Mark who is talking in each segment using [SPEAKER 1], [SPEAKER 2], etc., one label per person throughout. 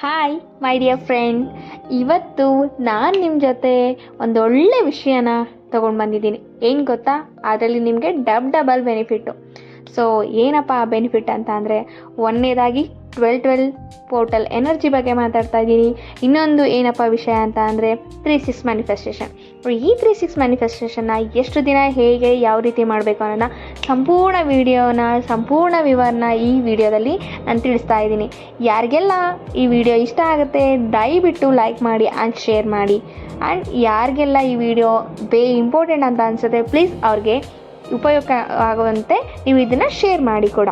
[SPEAKER 1] Hi my dear friend ಇವತ್ತು ನಾನು ನಿಮ್ಮ ಜೊತೆ ಒಂದೊಳ್ಳೆ ವಿಷಯನ ತೊಗೊಂಡು ಬಂದಿದ್ದೀನಿ. ಏನು ಗೊತ್ತಾ? ಅದರಲ್ಲಿ ನಿಮಗೆ ಡಬ್ ಡಬಲ್ ಬೆನಿಫಿಟ್ಟು. ಸೊ ಏನಪ್ಪ ಆ ಬೆನಿಫಿಟ್ ಅಂತ ಅಂದರೆ, ಒಂದನೇದಾಗಿ ಟ್ವೆಲ್ ಟ್ವೆಲ್ ಪೋರ್ಟಲ್ ಎನರ್ಜಿ ಬಗ್ಗೆ ಮಾತಾಡ್ತಾ ಇದ್ದೀನಿ ಇನ್ನೊಂದು ಏನಪ್ಪ ವಿಷಯ ಅಂತ ಅಂದರೆ ತ್ರೀ ಸಿಕ್ಸ್ ಮ್ಯಾನಿಫೆಸ್ಟೇಷನ್ ಈ ತ್ರೀ ಸಿಕ್ಸ್ ಮ್ಯಾನಿಫೆಸ್ಟೇಷನ್ನ ಎಷ್ಟು ದಿನ ಹೇಗೆ ಯಾವ ರೀತಿ ಮಾಡಬೇಕು ಅನ್ನೋದನ್ನ ಸಂಪೂರ್ಣ ವಿಡಿಯೋನ, ಸಂಪೂರ್ಣ ವಿವರನ ಈ ವಿಡಿಯೋದಲ್ಲಿ ನಾನು ತಿಳಿಸ್ತಾ ಇದ್ದೀನಿ ಯಾರಿಗೆಲ್ಲ ಈ ವಿಡಿಯೋ ಇಷ್ಟ ಆಗುತ್ತೆ, ದಯವಿಟ್ಟು ಲೈಕ್ ಮಾಡಿ ಆ್ಯಂಡ್ ಶೇರ್ ಮಾಡಿ. ಆ್ಯಂಡ್ ಯಾರಿಗೆಲ್ಲ ಈ ವಿಡಿಯೋ ಬೇ ಇಂಪಾರ್ಟೆಂಟ್ ಅಂತ ಅನಿಸುತ್ತೆ ಪ್ಲೀಸ್ ಅವ್ರಿಗೆ ಉಪಯೋಗ ಆಗುವಂತೆ ನೀವು ಇದನ್ನು ಶೇರ್ ಮಾಡಿ ಕೂಡ.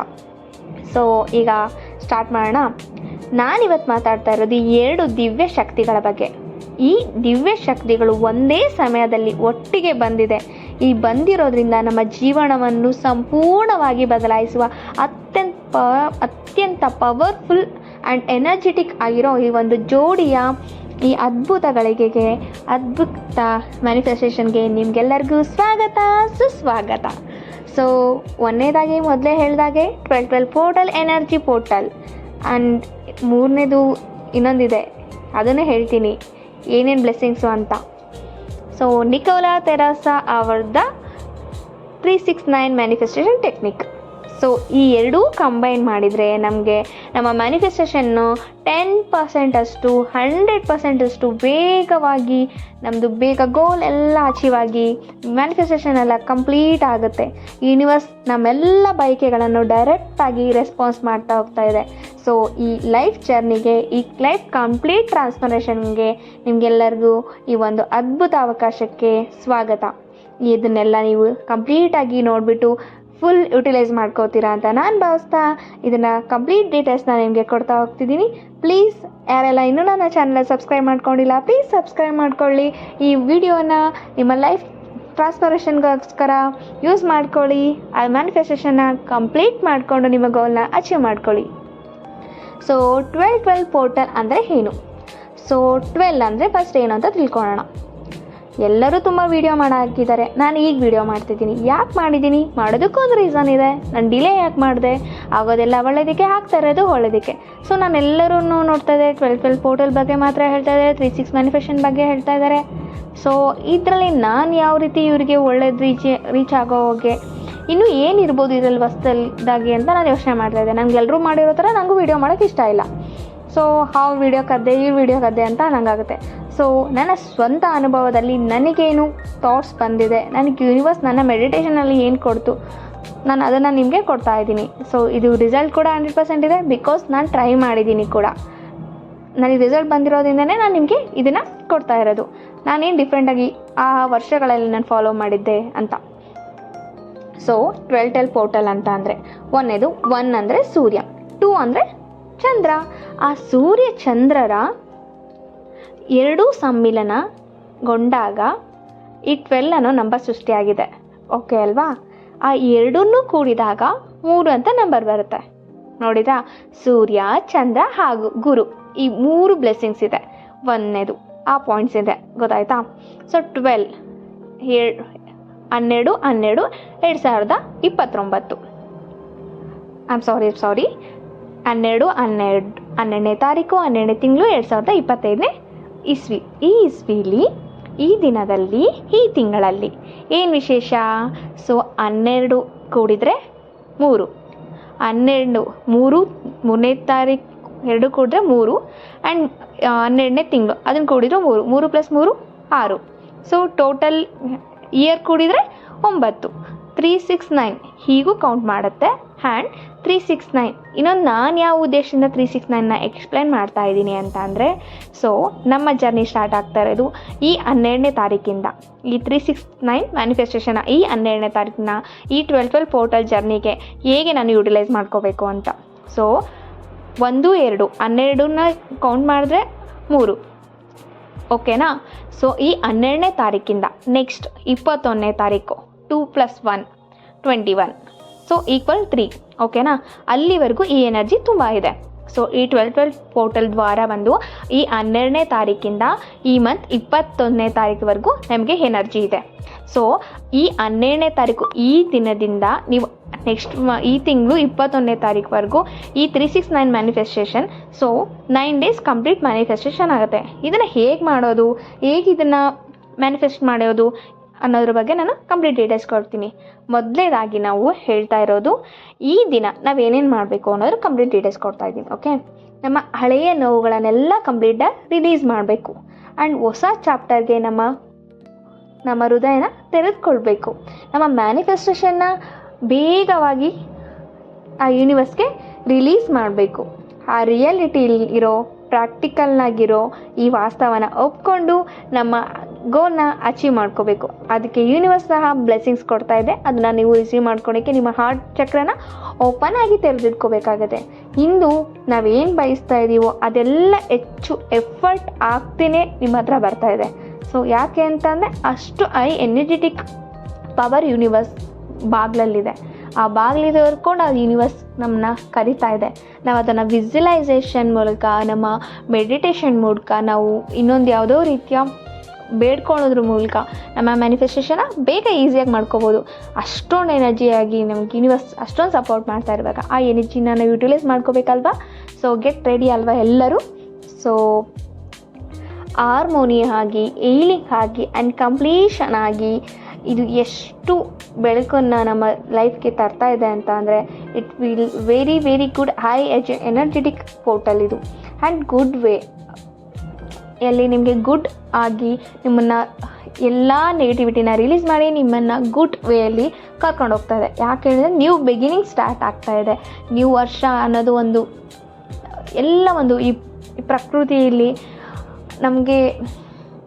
[SPEAKER 1] ಸೊ ಈಗ ಸ್ಟಾರ್ಟ್ ಮಾಡೋಣ. ನಾನಿವತ್ತು ಮಾತಾಡ್ತಾ ಇರೋದು ಎರಡು ದಿವ್ಯ ಶಕ್ತಿಗಳ ಬಗ್ಗೆ. ಈ ದಿವ್ಯ ಶಕ್ತಿಗಳು ಒಂದೇ ಸಮಯದಲ್ಲಿ ಒಟ್ಟಿಗೆ ಬಂದಿದೆ. ಈ ಬಂದಿರೋದ್ರಿಂದ ನಮ್ಮ ಜೀವನವನ್ನು ಸಂಪೂರ್ಣವಾಗಿ ಬದಲಾಯಿಸುವ ಅತ್ಯಂತ ಅತ್ಯಂತ ಪವರ್ಫುಲ್ ಆ್ಯಂಡ್ ಎನರ್ಜೆಟಿಕ್ ಆಗಿರೋ ಈ ಒಂದು ಜೋಡಿಯ ಈ ಅದ್ಭುತಗಳಿಗೆ ಅದ್ಭುತ ಮ್ಯಾನಿಫೆಸ್ಟೇಷನ್ಗೆ ನಿಮಗೆಲ್ಲರಿಗೂ ಸ್ವಾಗತ, ಸುಸ್ವಾಗತ. ಸೊ ಒಂದನೇದಾಗಿ ಮೊದಲೇ ಹೇಳಿದಾಗೆ twelve twelve portal energy portal and ಮೂರನೇದು ಇನ್ನೊಂದಿದೆ. ಅದನ್ನೇ ಹೇಳ್ತೀನಿ. ಏನೇನು ಬ್ಲೆಸ್ಸಿಂಗ್ಸು ಅಂತ. ಸೊ ನಿಕೋಲಾ ತೆರಾಸಾ ಅವರ್ದ three six nine manifestation technique so ಈ ಎರಡೂ ಕಂಬೈನ್ ಮಾಡಿದರೆ ನಮಗೆ ನಮ್ಮ ಮ್ಯಾನಿಫೆಸ್ಟೇಷನ್ನು ಟೆನ್ ಪರ್ಸೆಂಟಷ್ಟು ಹಂಡ್ರೆಡ್ ಪರ್ಸೆಂಟಷ್ಟು ವೇಗವಾಗಿ ನಮ್ಮದು ಬೇಗ ಗೋಲ್ ಎಲ್ಲ ಅಚೀವ್ ಆಗಿ ಮ್ಯಾನಿಫೆಸ್ಟೇಷನ್ ಎಲ್ಲ ಕಂಪ್ಲೀಟ್ ಆಗುತ್ತೆ. ಯೂನಿವರ್ಸ್ ನಮ್ಮೆಲ್ಲ ಬಯಕೆಗಳನ್ನು ಡೈರೆಕ್ಟಾಗಿ ರೆಸ್ಪಾನ್ಸ್ ಮಾಡ್ತಾ ಹೋಗ್ತಾ ಇದೆ. ಸೊ ಈ ಲೈಫ್ ಜರ್ನಿಗೆ ಈ ಲೈಫ್ ಕಂಪ್ಲೀಟ್ ಟ್ರಾನ್ಸ್ಫರ್ಮೇಷನ್ಗೆ ನಿಮಗೆಲ್ಲರಿಗೂ ಈ ಒಂದು ಅದ್ಭುತ ಅವಕಾಶಕ್ಕೆ ಸ್ವಾಗತ. ಇದನ್ನೆಲ್ಲ ನೀವು ಕಂಪ್ಲೀಟಾಗಿ ನೋಡಿಬಿಟ್ಟು ಫುಲ್ ಯುಟಿಲೈಸ್ ಮಾಡ್ಕೋತೀರಾ ಅಂತ ನಾನು ಭಾವಿಸ್ತಾ ಇದನ್ನು ಕಂಪ್ಲೀಟ್ ಡೀಟೇಲ್ಸ್ನ ನಿಮಗೆ ಕೊಡ್ತಾ ಹೋಗ್ತಿದ್ದೀನಿ. ಪ್ಲೀಸ್ ಯಾರೆಲ್ಲ ಇನ್ನೂ ನನ್ನ ಚಾನಲ್ ಸಬ್ಸ್ಕ್ರೈಬ್ ಮಾಡ್ಕೊಂಡಿಲ್ಲ ಪ್ಲೀಸ್ ಸಬ್ಸ್ಕ್ರೈಬ್ ಮಾಡ್ಕೊಳ್ಳಿ. ಈ ವಿಡಿಯೋನ ನಿಮ್ಮ ಲೈಫ್ ಟ್ರಾನ್ಸ್ಫರೇಷನ್ಗೋಸ್ಕರ ಯೂಸ್ ಮಾಡ್ಕೊಳ್ಳಿ. ಆ ಮ್ಯಾನಿಫೆಸ್ಟೇಷನ್ನ ಕಂಪ್ಲೀಟ್ ಮಾಡಿಕೊಂಡು ನಿಮ್ಮ ಗೋಲ್ನ ಅಚೀವ್ ಮಾಡ್ಕೊಳ್ಳಿ. ಸೊ ಟ್ವೆಲ್ ಟ್ವೆಲ್ ಪೋರ್ಟಲ್ ಅಂದರೆ ಏನು? ಸೊ ಟ್ವೆಲ್ ಅಂದರೆ ಫಸ್ಟ್ ಏನು ಅಂತ ತಿಳ್ಕೊಳ್ಳೋಣ. ಎಲ್ಲರೂ ತುಂಬ ವೀಡಿಯೋ ಮಾಡೋ ಹಾಕಿದ್ದಾರೆ. ನಾನು ಈಗ ವೀಡಿಯೋ ಮಾಡ್ತಿದ್ದೀನಿ. ಯಾಕೆ ಮಾಡಿದ್ದೀನಿ? ಮಾಡೋದಕ್ಕೂ ಒಂದು ರೀಸನ್ ಇದೆ. ನಾನು ಡಿಲೇ ಯಾಕೆ ಮಾಡಿದೆ? ಆಗೋದೆಲ್ಲ ಒಳ್ಳೇದಕ್ಕೆ ಹಾಕ್ತಾ ಇರೋದು ಒಳ್ಳೇದಕ್ಕೆ. ಸೊ ನಾನು ಎಲ್ಲರೂ ನೋಡ್ತಾ ಇದ್ದೆ. ಟ್ವೆಲ್ ಟ್ವೆಲ್ ಪೋರ್ಟಲ್ ಬಗ್ಗೆ ಮಾತ್ರ ಹೇಳ್ತಾ ಇದ್ದಾರೆ ತ್ರೀ ಸಿಕ್ಸ್ ಮ್ಯಾನಿಫೆಸ್ಟೇಷನ್ ಬಗ್ಗೆ ಹೇಳ್ತಾ ಇದ್ದಾರೆ. ಸೊ ಇದರಲ್ಲಿ ನಾನು ಯಾವ ರೀತಿ ಇವರಿಗೆ ಒಳ್ಳೇದು ರೀಚ್ ರೀಚ್ ಆಗೋ ಹೋಗೆ, ಇನ್ನೂ ಏನಿರ್ಬೋದು ಇದರಲ್ಲಿ ಹೊಸ್ದಲ್ದಾಗಿ ಅಂತ ನಾನು ಯೋಚನೆ ಮಾಡ್ತಾ ಇದ್ದೆ. ನನಗೆ ಎಲ್ಲರೂ ಮಾಡಿರೋ ಥರ ನನಗೂ ವೀಡಿಯೋ ಮಾಡೋಕ್ಕೆ ಇಷ್ಟ ಇಲ್ಲ. ಸೊ ಹಾವು ವೀಡಿಯೋ ಕದ್ದೆ, ಈ ವೀಡಿಯೋ ಕದ್ದೆ ಅಂತ ನನಗಾಗುತ್ತೆ ಸೊ ನನ್ನ ಸ್ವಂತ ಅನುಭವದಲ್ಲಿ ನನಗೇನು ಥಾಟ್ಸ್ ಬಂದಿದೆ ನನಗೆ ಯೂನಿವರ್ಸ್ ನನ್ನ ಮೆಡಿಟೇಷನಲ್ಲಿ ಏನು ಕೊಡ್ತು, ನಾನು ಅದನ್ನು ನಿಮಗೆ ಕೊಡ್ತಾ ಇದ್ದೀನಿ. ಸೊ ಇದು ರಿಸಲ್ಟ್ ಕೂಡ ಹಂಡ್ರೆಡ್ ಪರ್ಸೆಂಟ್ ಇದೆ ಬಿಕಾಸ್ ನಾನು ಟ್ರೈ ಮಾಡಿದ್ದೀನಿ ಕೂಡ. ನನಗೆ ರಿಸಲ್ಟ್ ಬಂದಿರೋದ್ರಿಂದನೇ ನಾನು ನಿಮಗೆ ಇದನ್ನು ಕೊಡ್ತಾ ಇರೋದು. ನಾನೇನು ಡಿಫ್ರೆಂಟಾಗಿ ಆ ವರ್ಷಗಳಲ್ಲಿ ನಾನು ಫಾಲೋ ಮಾಡಿದ್ದೆ ಅಂತ. ಸೊ ಟ್ವೆಲ್ ಟೆಲ್ ಪೋರ್ಟಲ್ ಅಂತ ಅಂದರೆ, ಒಂದೇದು ಒನ್ ಅಂದರೆ ಸೂರ್ಯ ಟೂ ಅಂದರೆ ಚಂದ್ರ. ಆ ಸೂರ್ಯ ಚಂದ್ರರ ಎರಡೂ ಸಮ್ಮಿಲನಗೊಂಡಾಗ ಈ ಟ್ವೆಲ್ ಅನ್ನೋ ನಂಬರ್ ಸೃಷ್ಟಿಯಾಗಿದೆ. ಓಕೆ ಅಲ್ವಾ? ಆ ಎರಡನ್ನೂ ಕೂಡಿದಾಗ ಮೂರು ಅಂತ ನಂಬರ್ ಬರುತ್ತೆ. ನೋಡಿದ್ರಾ? ಸೂರ್ಯ, ಚಂದ್ರ ಹಾಗೂ ಗುರು ಈ ಮೂರು ಬ್ಲೆಸ್ಸಿಂಗ್ಸ್ ಇದೆ. ಒಂದನೇದು ಆ ಪಾಯಿಂಟ್ಸ್ ಇದೆ. ಗೊತ್ತಾಯ್ತಾ? ಸೊ ಟ್ವೆಲ್ ಹನ್ನೆರಡು ಹನ್ನೆರಡು, ಎರಡು ಸಾವಿರದ ಇಪ್ಪತ್ತೊಂಬತ್ತು. ಐ ಆಮ್ ಸಾರಿ ಸಾರಿ ಹನ್ನೆರಡು ಹನ್ನೆರಡು, ಹನ್ನೆರಡನೇ ತಾರೀಕು, ಹನ್ನೆರಡನೇ ತಿಂಗಳು, ಎರಡು ಸಾವಿರದ ಇಪ್ಪತ್ತೈದನೇ ಇಸ್ವಿ, ಈ ಇಸ್ವಿಲಿ, ಈ ದಿನದಲ್ಲಿ, ಈ ತಿಂಗಳಲ್ಲಿ. ಏನು ವಿಶೇಷ? ಸೊ, ಹನ್ನೆರಡು ಕೂಡಿದರೆ ಮೂರು. ಹನ್ನೆರಡು, ಮೂರು, ಮೂರನೇ ತಾರೀಕು ಎರಡು ಕೂಡಿದ್ರೆ ಮೂರು. ಆ್ಯಂಡ್ ಹನ್ನೆರಡನೇ ತಿಂಗಳು ಅದನ್ನು ಕೂಡಿದ್ರೆ ಮೂರು. ಮೂರು ಪ್ಲಸ್ ಮೂರು, ಆರು. ಸೊ ಟೋಟಲ್ ಇಯರ್ ಕೂಡಿದರೆ ಒಂಬತ್ತು. ತ್ರೀ ಸಿಕ್ಸ್ ನೈನ್ ಹೀಗೂ ಕೌಂಟ್ ಮಾಡುತ್ತೆ. ಹ್ಯಾಂಡ್ ತ್ರೀ ಸಿಕ್ಸ್ ನೈನ್ ಇನ್ನೊಂದು ನಾನು ಯಾವ ಉದ್ದೇಶದಿಂದ ತ್ರೀ ಸಿಕ್ಸ್ ನೈನ್ನ ಎಕ್ಸ್ಪ್ಲೇನ್ ಮಾಡ್ತಾ ಇದ್ದೀನಿ ಅಂತ ಅಂದರೆ ಸೊ ನಮ್ಮ ಜರ್ನಿ ಸ್ಟಾರ್ಟ್ ಆಗ್ತಾ ಇರೋದು ಈ ಹನ್ನೆರಡನೇ ತಾರೀಕಿಂದ. ಈ ತ್ರೀ ಸಿಕ್ಸ್ ನೈನ್ ಮ್ಯಾನಿಫೆಸ್ಟೇಷನ್ನ ಈ ಹನ್ನೆರಡನೇ ತಾರೀಕಿನ ಈ ಟ್ವೆಲ್ ಟ್ವೆಲ್ ಪೋರ್ಟಲ್ ಜರ್ನಿಗೆ ಹೇಗೆ ನಾನು ಯುಟಿಲೈಸ್ ಮಾಡ್ಕೋಬೇಕು ಅಂತ. ಸೊ ಒಂದು, ಎರಡು, ಹನ್ನೆರಡನ್ನ ಕೌಂಟ್ ಮಾಡಿದ್ರೆ ಮೂರು. ಓಕೆನಾ ಸೊ ಈ ಹನ್ನೆರಡನೇ ತಾರೀಕಿಂದ ನೆಕ್ಸ್ಟ್ ಇಪ್ಪತ್ತೊಂದನೇ ತಾರೀಕು two plus one twenty one so equal three ಓಕೆನಾ ಅಲ್ಲಿವರೆಗೂ ಈ ಎನರ್ಜಿ ತುಂಬ ಇದೆ. ಸೊ ಈ ಟ್ವೆಲ್ ಟ್ವೆಲ್ ಪೋರ್ಟಲ್ ದ್ವಾರ ಬಂದು ಈ ಹನ್ನೆರಡನೇ ತಾರೀಕಿಂದ ಈ ಮಂತ್ ಇಪ್ಪತ್ತೊಂದನೇ ತಾರೀಕುವರೆಗೂ ನಮಗೆ ಎನರ್ಜಿ ಇದೆ. ಸೊ ಈ ಹನ್ನೆರಡನೇ ತಾರೀಕು ಈ ದಿನದಿಂದ ನೀವು ನೆಕ್ಸ್ಟ್ ಈ ತಿಂಗಳು ಇಪ್ಪತ್ತೊಂದನೇ ತಾರೀಕುವರೆಗೂ ಈ three six nine manifestation so nine days complete manifestation ಆಗುತ್ತೆ. ಇದನ್ನು ಹೇಗೆ ಮಾಡೋದು? ಹೇಗೆ ಇದನ್ನು ಮ್ಯಾನಿಫೆಸ್ಟ್ ಮಾಡೋದು ಅನ್ನೋದ್ರ ಬಗ್ಗೆ ನಾನು ಕಂಪ್ಲೀಟ್ ಡೀಟೇಲ್ಸ್ ಕೊಡ್ತೀನಿ. ಮೊದಲೇದಾಗಿ ನಾವು ಹೇಳ್ತಾ ಇರೋದು, ಈ ದಿನ ನಾವೇನೇನು ಮಾಡಬೇಕು ಅನ್ನೋದ್ರ ಕಂಪ್ಲೀಟ್ ಡೀಟೇಲ್ಸ್ ಕೊಡ್ತಾ ಇದ್ದೀನಿ ಓಕೆ ನಮ್ಮ ಹಳೆಯ ನೋವುಗಳನ್ನೆಲ್ಲ ಕಂಪ್ಲೀಟಾಗಿ ರಿಲೀಸ್ ಮಾಡಬೇಕು. ಆ್ಯಂಡ್ ಹೊಸ ಚಾಪ್ಟರ್ಗೆ ನಮ್ಮ ನಮ್ಮ ಹೃದಯನ ತೆರೆದುಕೊಳ್ಬೇಕು. ನಮ್ಮ ಮ್ಯಾನಿಫೆಸ್ಟೇಷನ್ನ ಬೇಗವಾಗಿ ಆ ಯೂನಿವರ್ಸ್ಗೆ ರಿಲೀಸ್ ಮಾಡಬೇಕು. ಆ ರಿಯಾಲಿಟಿ ಇರೋ ಪ್ರಾಕ್ಟಿಕಲ್ನಾಗಿರೋ ಈ ವಾಸ್ತವನ ಒಪ್ಕೊಂಡು ನಮ್ಮ ಗೋಲ್ನ ಅಚೀವ್ ಮಾಡ್ಕೋಬೇಕು. ಅದಕ್ಕೆ ಯೂನಿವರ್ಸ್ ಸಹ ಬ್ಲೆಸ್ಸಿಂಗ್ಸ್ ಕೊಡ್ತಾ ಇದೆ. ಅದನ್ನು ನೀವು ರಿಸೀವ್ ಮಾಡ್ಕೊಳಕ್ಕೆ ನಿಮ್ಮ ಹಾರ್ಟ್ ಚಕ್ರನ ಓಪನ್ ಆಗಿ ತೆರೆದಿಟ್ಕೋಬೇಕಾಗತ್ತೆ. ಇಂದು ನಾವೇನು ಬಯಸ್ತಾ ಇದ್ದೀವೋ ಅದೆಲ್ಲ ಹೆಚ್ಚು ಎಫರ್ಟ್ ಆಗ್ತೇನೆ ನಿಮ್ಮ ಹತ್ರ ಬರ್ತಾ ಇದೆ. ಸೊ ಯಾಕೆ ಅಂತಂದರೆ ಅಷ್ಟು ಐ ಎನರ್ಜೆಟಿಕ್ ಪವರ್ ಯೂನಿವರ್ಸ್ ಬಾಗ್ಲಲ್ಲಿದೆ. ಆ ಬಾಗಿಲು ತೋರ್ಕೊಂಡು ಆ ಯೂನಿವರ್ಸ್ ನಮ್ಮನ್ನ ಕರಿತಾ ಇದೆ. ನಾವು ಅದನ್ನು ವಿಜುಲೈಸೇಷನ್ ಮೂಲಕ, ನಮ್ಮ ಮೆಡಿಟೇಷನ್ ಮೂಲಕ ನಾವು ಇನ್ನೊಂದು ಯಾವುದೋ ರೀತಿಯ ಬೇಡ್ಕೊಳ್ಳೋದ್ರ ಮೂಲಕ ನಮ್ಮ ಮ್ಯಾನಿಫೆಸ್ಟೇಷನ್ನ ಬೇಗ ಈಸಿಯಾಗಿ ಮಾಡ್ಕೋಬೋದು. ಅಷ್ಟೊಂದು ಎನರ್ಜಿಯಾಗಿ ನಮ್ಗೆ ಯೂನಿವರ್ಸ್ ಅಷ್ಟೊಂದು ಸಪೋರ್ಟ್ ಮಾಡ್ತಾ ಇರುವಾಗ ಆ ಎನರ್ಜಿನ ನಾವು ಯುಟಿಲೈಸ್ ಮಾಡ್ಕೋಬೇಕಲ್ವಾ? ಸೊ ಗೆಟ್ ರೆಡಿ ಅಲ್ವಾ ಎಲ್ಲರೂ? ಸೊ ಹಾರ್ಮೋನಿ ಆಗಿ ಏಲಿಂಗ್ ಆಗಿ ಆ್ಯಂಡ್ ಕಂಪ್ಲೀಷನ್ ಆಗಿ ಇದು ಎಷ್ಟು ಬೆಳಕನ್ನು ನಮ್ಮ ಲೈಫ್ಗೆ ತರ್ತಾ ಇದೆ ಅಂತ ಅಂದರೆ it will very very good high is energetic portal ಇದು. ಆ್ಯಂಡ್ ಗುಡ್ ವೇ ಎಲ್ಲಿ ನಿಮಗೆ ಗುಡ್ ಆಗಿ ನಿಮ್ಮನ್ನು ಎಲ್ಲ ನೆಗೆಟಿವಿಟಿನ ರಿಲೀಸ್ ಮಾಡಿ ನಿಮ್ಮನ್ನು ಗುಡ್ ವೇಯಲ್ಲಿ ಕರ್ಕೊಂಡು ಇದೆ. ಯಾಕೆ ಹೇಳಿದ್ರೆ ನ್ಯೂ ಬಿಗಿನಿಂಗ್ ಸ್ಟಾರ್ಟ್ ಆಗ್ತಾ ಇದೆ. ನ್ಯೂ ವರ್ಷ ಅನ್ನೋದು ಒಂದು, ಎಲ್ಲ ಒಂದು ಈ ಪ್ರಕೃತಿಯಲ್ಲಿ ನಮಗೆ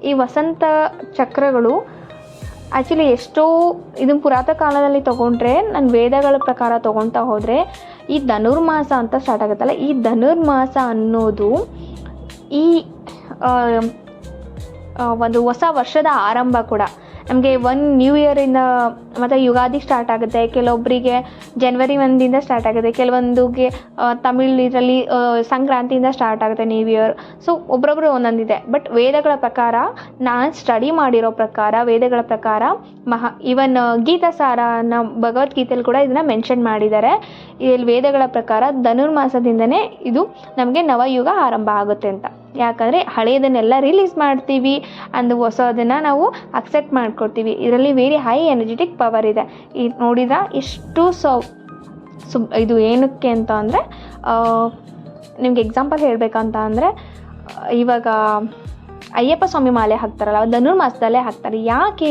[SPEAKER 1] ಈ ವಸಂತ ಚಕ್ರಗಳು ಆ್ಯಕ್ಚುಲಿ ಎಷ್ಟೋ ಇದನ್ನು ಪುರಾತ ಕಾಲದಲ್ಲಿ ತೊಗೊಂಡ್ರೆ, ನಾನು ವೇದಗಳ ಪ್ರಕಾರ ತೊಗೊಳ್ತಾ ಹೋದರೆ ಈ ಧನುರ್ಮಾಸ ಅಂತ ಸ್ಟಾರ್ಟ್ ಆಗುತ್ತಲ್ಲ, ಈ ಧನುರ್ಮಾಸ ಅನ್ನೋದು ಈ ಒಂದು ಹೊಸ ವರ್ಷದ ಆರಂಭ ಕೂಡ. ನಮಗೆ ಒನ್ ನ್ಯೂ ಇಯರಿಂದ ಮತ್ತು ಯುಗಾದಿ ಸ್ಟಾರ್ಟ್ ಆಗುತ್ತೆ. ಕೆಲವೊಬ್ಬರಿಗೆ ಜನ್ವರಿ ಒಂದಿಂದ ಸ್ಟಾರ್ಟ್ ಆಗುತ್ತೆ. ಕೆಲವೊಂದುಗೆ ತಮಿಳ್ ಇದರಲ್ಲಿ ಸಂಕ್ರಾಂತಿಯಿಂದ ಸ್ಟಾರ್ಟ್ ಆಗುತ್ತೆ ನ್ಯೂ ಇಯರ್ ಸೊ ಒಬ್ರೊಬ್ರು ಒಂದೊಂದಿದೆ. ಬಟ್ ವೇದಗಳ ಪ್ರಕಾರ, ನಾನು ಸ್ಟಡಿ ಮಾಡಿರೋ ಪ್ರಕಾರ, ವೇದಗಳ ಪ್ರಕಾರ ಮಹಾ ಇವನ್ ಗೀತಾಸಾರನ ಭಗವದ್ಗೀತೆಯಲ್ಲಿ ಕೂಡ ಇದನ್ನು ಮೆನ್ಷನ್ ಮಾಡಿದ್ದಾರೆ. ಇಲ್ಲಿ ವೇದಗಳ ಪ್ರಕಾರ ಧನುರ್ಮಾಸದಿಂದನೇ ಇದು ನಮಗೆ ನವಯುಗ ಆರಂಭ ಆಗುತ್ತೆ ಅಂತ. ಯಾಕಂದರೆ ಹಳೆಯದನ್ನೆಲ್ಲ ರಿಲೀಸ್ ಮಾಡ್ತೀವಿ, ಅಂದು ಹೊಸದನ್ನು ನಾವು ಅಕ್ಸೆಪ್ಟ್ ಮಾಡ್ಕೊಳ್ತೀವಿ ಇದರಲ್ಲಿ ವೆರಿ ಹೈ ಎನರ್ಜೆಟಿಕ್ ಪವರ್ ಇದೆ. ಈ ನೋಡಿದ ಎಷ್ಟು ಸೊ ಸು ಇದು ಏನಕ್ಕೆ ಅಂತ ಅಂದರೆ ನಿಮ್ಗೆ ಎಕ್ಸಾಂಪಲ್ ಹೇಳಬೇಕಂತ ಅಂದರೆ ಇವಾಗ ಅಯ್ಯಪ್ಪ ಸ್ವಾಮಿ ಮಾಲೆ ಹಾಕ್ತಾರಲ್ಲ ಧನುರ್ಮಾಸದಲ್ಲೇ ಹಾಕ್ತಾರೆ. ಯಾಕೆ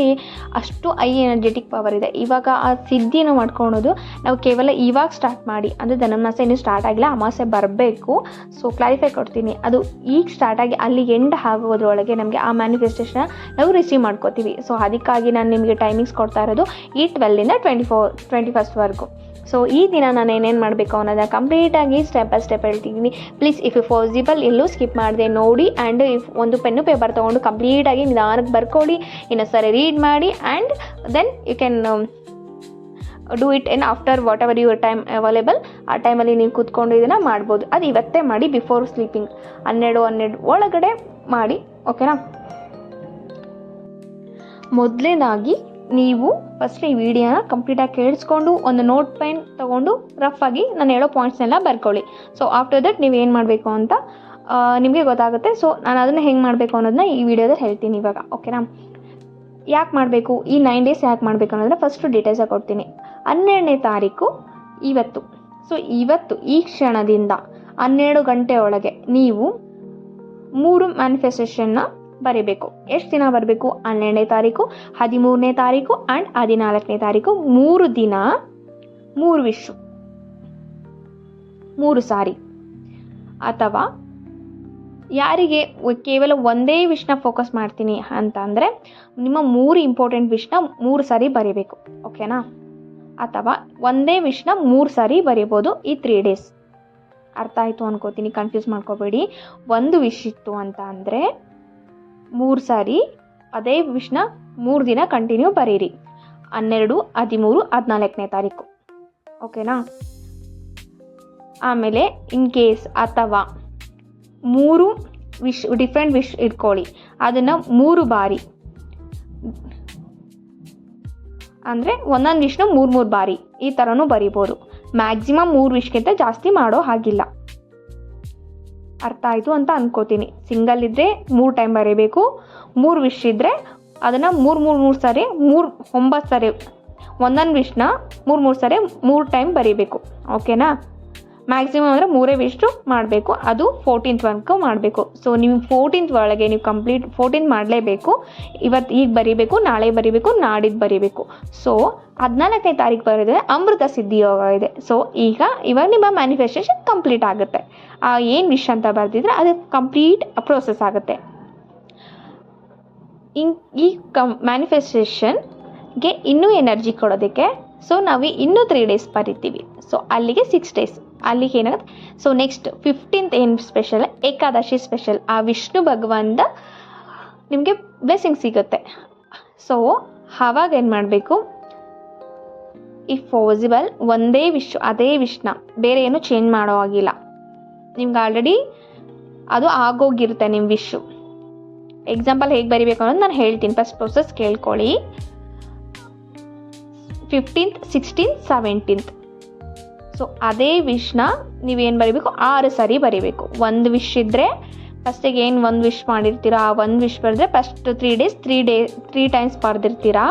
[SPEAKER 1] ಅಷ್ಟು ಐ ಎನರ್ಜೆಟಿಕ್ ಪವರ್ ಇದೆ? ಇವಾಗ ಆ ಸಿದ್ಧಿನ ಮಾಡ್ಕೊಳೋದು ನಾವು ಕೇವಲ ಇವಾಗ ಸ್ಟಾರ್ಟ್ ಮಾಡಿ, ಅಂದರೆ ಧನುರ್ಮಾಸ ಇನ್ನೂ ಸ್ಟಾರ್ಟ್ ಆಗಿಲ್ಲ, ಅಮಾಸೆ ಬರಬೇಕು. ಸೊ ಕ್ಲಾರಿಫೈ ಕೊಡ್ತೀನಿ. ಅದು ಈಗ ಸ್ಟಾರ್ಟ್ ಆಗಿ ಅಲ್ಲಿ ಎಂಡ್ ಆಗೋದ್ರೊಳಗೆ ನಮಗೆ ಆ ಮ್ಯಾನಿಫೆಸ್ಟೇಷನ್ ನಾವು ರಿಸೀವ್ ಮಾಡ್ಕೋತೀವಿ. ಸೊ ಅದಕ್ಕಾಗಿ ನಾನು ನಿಮಗೆ ಟೈಮಿಂಗ್ಸ್ ಕೊಡ್ತಾ ಇರೋದು ಈ ಟ್ವೆಲ್ಲಿಂದ ಟ್ವೆಂಟಿ ಫೋರ್ ಟ್ವೆಂಟಿ ಫಸ್ಟ್ವರೆಗೂ ಸೊ ಈ ದಿನ ನಾನು ಏನೇನು ಮಾಡಬೇಕು ಅನ್ನೋದನ್ನ ಕಂಪ್ಲೀಟಾಗಿ ಸ್ಟೆಪ್ ಬೈ ಸ್ಟೆಪ್ ಹೇಳ್ತಿದ್ದೀನಿ. ಪ್ಲೀಸ್ ಇಫ್ ಪಾಸಿಬಲ್ ಎಲ್ಲೂ ಸ್ಕಿಪ್ ಮಾಡಿದೆ, ನೋಡಿ. ಆ್ಯಂಡ್ ಇಫ್ ಒಂದು ಪೆನ್ನು ಪೇಪರ್ ತೊಗೊಂಡು ಕಂಪ್ಲೀಟಾಗಿ ನಿಧಾನಕ್ಕೆ ಬರ್ಕೊಳ್ಳಿ. ಇನ್ನೊಂದು ಸರಿ ರೀಡ್ ಮಾಡಿ. And then you can do it in after whatever your time available ಆ ಟೈಮಲ್ಲಿ ನೀವು ಕೂತ್ಕೊಂಡು ಇದನ್ನು ಮಾಡ್ಬೋದು. ಅದು ಇವತ್ತೇ ಮಾಡಿ ಬಿಫೋರ್ ಸ್ಲೀಪಿಂಗ್ ಹನ್ನೆರಡು ಹನ್ನೆರಡು ಒಳಗಡೆ ಮಾಡಿ. ಓಕೆನಾ ಮೊದಲನೇದಾಗಿ ನೀವು ಫಸ್ಟ್ ಈ ವಿಡಿಯೋನ ಕಂಪ್ಲೀಟಾಗಿ ಕೇಳಿಸ್ಕೊಂಡು ಒಂದು ನೋಟ್ ಪೆನ್ ತೊಗೊಂಡು ರಫ್ ಆಗಿ ನಾನು ಹೇಳೋ ಪಾಯಿಂಟ್ಸ್ನೆಲ್ಲ ಬರ್ಕೊಳ್ಳಿ. ಸೊ ಆಫ್ಟರ್ ದಟ್ ನೀವು ಏನು ಮಾಡಬೇಕು ಅಂತ ನಿಮಗೆ ಗೊತ್ತಾಗುತ್ತೆ. ಸೊ ನಾನು ಅದನ್ನು ಹೆಂಗೆ ಮಾಡಬೇಕು ಅನ್ನೋದನ್ನ ಈ ವಿಡಿಯೋದಲ್ಲಿ ಹೇಳ್ತೀನಿ ಇವಾಗ ಓಕೆನಾ ಯಾಕೆ ಮಾಡಬೇಕು? ಈ ನೈನ್ ಡೇಸ್ ಯಾಕೆ ಮಾಡಬೇಕು ಅನ್ನೋದನ್ನ ಫಸ್ಟು ಡೀಟೇಲ್ಸಾಗಿ ಕೊಡ್ತೀನಿ. ಹನ್ನೆರಡನೇ ತಾರೀಕು, ಇವತ್ತು. ಸೊ ಇವತ್ತು ಈ ಕ್ಷಣದಿಂದ ಹನ್ನೆರಡು ಗಂಟೆ ಒಳಗೆ ನೀವು ಮೂರು ಮ್ಯಾನಿಫೆಸ್ಟೇಷನ್ನ ಬರೀಬೇಕು. ಎಷ್ಟು ದಿನ ಬರಬೇಕು? ಹನ್ನೆರಡನೇ ತಾರೀಕು, ಹದಿಮೂರನೇ ತಾರೀಕು ಆ್ಯಂಡ್ ಹದಿನಾಲ್ಕನೇ ತಾರೀಕು. ಮೂರು ದಿನ, ಮೂರು ವಿಶು ಮೂರು ಸಾರಿ. ಅಥವಾ ಯಾರಿಗೆ ಕೇವಲ ಒಂದೇ ವಿಷ್ನ ಫೋಕಸ್ ಮಾಡ್ತೀನಿ ಅಂತ ಅಂದರೆ, ನಿಮ್ಮ ಮೂರು ಇಂಪಾರ್ಟೆಂಟ್ ವಿಷ್ನ ಮೂರು ಸಾರಿ ಬರೀಬೇಕು. ಓಕೆನಾ ಅಥವಾ ಒಂದೇ ವಿಷ್ನ ಮೂರು ಸಾರಿ ಬರೀಬೋದು ಈ ತ್ರೀ ಡೇಸ್ ಅರ್ಥ ಆಯಿತು ಅನ್ಕೋತೀನಿ ಕನ್ಫ್ಯೂಸ್ ಮಾಡ್ಕೋಬೇಡಿ. ಒಂದು ವಿಶ್ ಇತ್ತು ಅಂತ ಅಂದರೆ ಮೂರು ಸಾರಿ, ಅದೇ ವಿಷ್ನ ಮೂರು ದಿನ ಕಂಟಿನ್ಯೂ ಬರೀರಿ. ಹನ್ನೆರಡು, ಹದಿಮೂರು, ಹದಿನಾಲ್ಕನೇ ತಾರೀಕು. ಓಕೆನಾ ಆಮೇಲೆ ಇನ್ ಕೇಸ್ ಅಥವಾ ಮೂರು ವಿಶ್ ಡಿಫ್ರೆಂಟ್ ವಿಶ್ ಇಟ್ಕೊಳ್ಳಿ. ಅದನ್ನು ಮೂರು ಬಾರಿ. ಅಂದರೆ ಒಂದೊಂದು ವಿಷ್ನು ಮೂರು ಮೂರು ಬಾರಿ ಈ ಥರನೂ ಬರಿಬೋದು. ಮ್ಯಾಕ್ಸಿಮಮ್ ಮೂರು ವಿಷ್ಗಿಂತ ಜಾಸ್ತಿ ಮಾಡೋ ಹಾಗಿಲ್ಲ. ಅರ್ಥ ಆಯಿತು ಅಂತ ಅನ್ಕೋತೀನಿ. ಸಿಂಗಲ್ ಇದ್ದರೆ ಮೂರು ಟೈಮ್ ಬರೀಬೇಕು. ಮೂರು ವಿಶ್ ಇದ್ದರೆ ಅದನ್ನು ಮೂರು ಮೂರು ಮೂರು ಸಾರಿ, ಮೂರು ಒಂಬತ್ತು ಸಾರಿ ಒಂದೊಂದು ವಿಷ್ನ ಮೂರು ಮೂರು ಸಾರಿ ಮೂರು ಟೈಮ್ ಬರೀಬೇಕು. ಓಕೆನಾ ಮ್ಯಾಕ್ಸಿಮಮ್ ಅಂದರೆ ಮೂರೇ ವಿಷ್ಟು ಮಾಡಬೇಕು. ಅದು ಫೋರ್ಟೀನ್ತ್ ವರ್ಕು ಮಾಡಬೇಕು. ಸೊ ನೀವು ಫೋರ್ಟೀನ್ತ್ ಒಳಗೆ ನೀವು ಕಂಪ್ಲೀಟ್ ಫೋರ್ಟೀನ್ ಮಾಡಲೇಬೇಕು. ಇವತ್ತು ಈಗ ಬರೀಬೇಕು, ನಾಳೆ ಬರೀಬೇಕು, ನಾಡಿದ್ದು ಬರೀಬೇಕು. ಸೊ ಹದಿನಾಲ್ಕನೇ ತಾರೀಕು ಬರೋದ್ರೆ ಅಮೃತ ಸಿದ್ಧಿ ಯೋಗ ಇದೆ. ಸೊ ಈಗ ಇವಾಗ ನಿಮ್ಮ ಮ್ಯಾನಿಫೆಸ್ಟೇಷನ್ ಕಂಪ್ಲೀಟ್ ಆಗುತ್ತೆ. ಏನು ವಿಶ್ ಅಂತ ಬರೆದಿದ್ರೆ ಅದು ಕಂಪ್ಲೀಟ್ ಪ್ರೋಸೆಸ್ ಆಗುತ್ತೆ. ಇನ್, ಈ ಕಂ ಮ್ಯಾನಿಫೆಸ್ಟೇಷನ್ಗೆ ಇನ್ನೂ ಎನರ್ಜಿ ಕೊಡೋದಕ್ಕೆ. ಸೊ ನಾವು ಇನ್ನೂ ತ್ರೀ ಡೇಸ್ ಬರಿತೀವಿ. ಸೊ ಅಲ್ಲಿಗೆ ಸಿಕ್ಸ್ ಡೇಸ್ ಅಲ್ಲಿಗೆ ಏನಾಗುತ್ತೆ? ಸೊ ನೆಕ್ಸ್ಟ್ ಫಿಫ್ಟೀನ್ತ್ ಏನು ಸ್ಪೆಷಲ್ ಏಕಾದಶಿ ಸ್ಪೆಷಲ್ ಆ ವಿಷ್ಣು ಭಗವಂತ ನಿಮಗೆ ಬ್ಲೆಸ್ಸಿಂಗ್ ಸಿಗುತ್ತೆ. ಸೊ ಆವಾಗ ಏನು ಮಾಡಬೇಕು? ಇಫ್ ಪಾಸಿಬಲ್ ಒಂದೇ ವಿಶ್, ಅದೇ ವಿಷ್ಣ. ಬೇರೆ ಏನು ಚೇಂಜ್ ಮಾಡೋ ಆಗಿಲ್ಲ ನಿಮ್ಗೆ ಆಲ್ರೆಡಿ ಅದು ಆಗೋಗಿರುತ್ತೆ ನಿಮ್ಮ ವಿಶ್ಶು ಎಕ್ಸಾಂಪಲ್ ಹೇಗೆ ಬರಿಬೇಕು ಅನ್ನೋದು ನಾನು ಹೇಳ್ತೀನಿ. ಫಸ್ಟ್ ಪ್ರೊಸೆಸ್ ಕೇಳ್ಕೊಳ್ಳಿ. ಫಿಫ್ಟೀನ್ತ್ ಸಿಕ್ಸ್ಟೀನ್ತ್ ಸೆವೆಂಟೀನ್ತ್ ಸೊ ಅದೇ ವಿಶ್ನ ನೀವೇನು ಬರಿಬೇಕು? ಆರು ಸರಿ ಬರಿಬೇಕು. ಒಂದು ವಿಶ್ ಇದ್ದರೆ ಫಸ್ಟಿಗೆ ಏನು ಒಂದು ವಿಶ್ ಮಾಡಿರ್ತೀರಾ? ಆ ಒಂದು ವಿಶ್ ಬರೆದ್ರೆ first three days three day three times ಬರೆದಿರ್ತೀರಾ?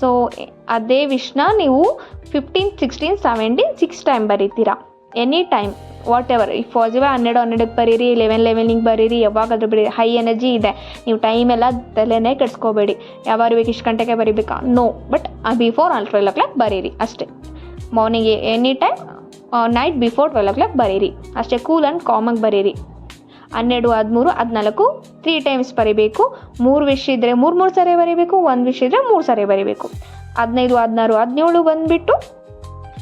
[SPEAKER 1] So ಅದೇ ವಿಶ್ನ ನೀವು fifteen sixteen seventeen six time ಬರೀತೀರಾ? Any time whatever ಈ ಪಾಸಿಟಿವ್ ಹನ್ನೆರಡು, ಹನ್ನೆರಡಕ್ಕೆ ಬರೀರಿ ಲೆವೆನ್ ಲೆವೆನಿಗೆ ಬರೀರಿ, ಯಾವಾಗಾದ್ರೂ ಬರೀರಿ. ಹೈ ಎನರ್ಜಿ ಇದೆ. ನೀವು ಟೈಮ್ ಎಲ್ಲ ತಲೆನೇ ಕೆಡ್ಸ್ಕೋಬೇಡಿ. ಯಾವಾಗ ಬೇಕು ಇಷ್ಟು ಗಂಟೆಗೆ ಬರೀಬೇಕಾ? No but before all twelve clock ಬರೀರಿ. ಅಷ್ಟೇ. Morning any time night before twelve o'clock ಬರೀರಿ. ಅಷ್ಟೇ ಕೂಲ್ ಆ್ಯಂಡ್ ಕಾಮಾಗಿ ಬರೀರಿ. ಹನ್ನೆರಡು, ಹದಿಮೂರು, ಹದಿನಾಲ್ಕು ತ್ರೀ ಟೈಮ್ಸ್ ಬರೀಬೇಕು. ಮೂರು ವಿಷ್ ಇದ್ದರೆ ಮೂರು ಮೂರು ಸರಿ ಬರೀಬೇಕು. ಒಂದು ವಿಷ್ ಇದ್ದರೆ ಮೂರು ಸಾರಿ ಬರೀಬೇಕು. ಹದಿನೈದು, ಹದಿನಾರು, ಹದಿನೇಳು ಬಂದುಬಿಟ್ಟು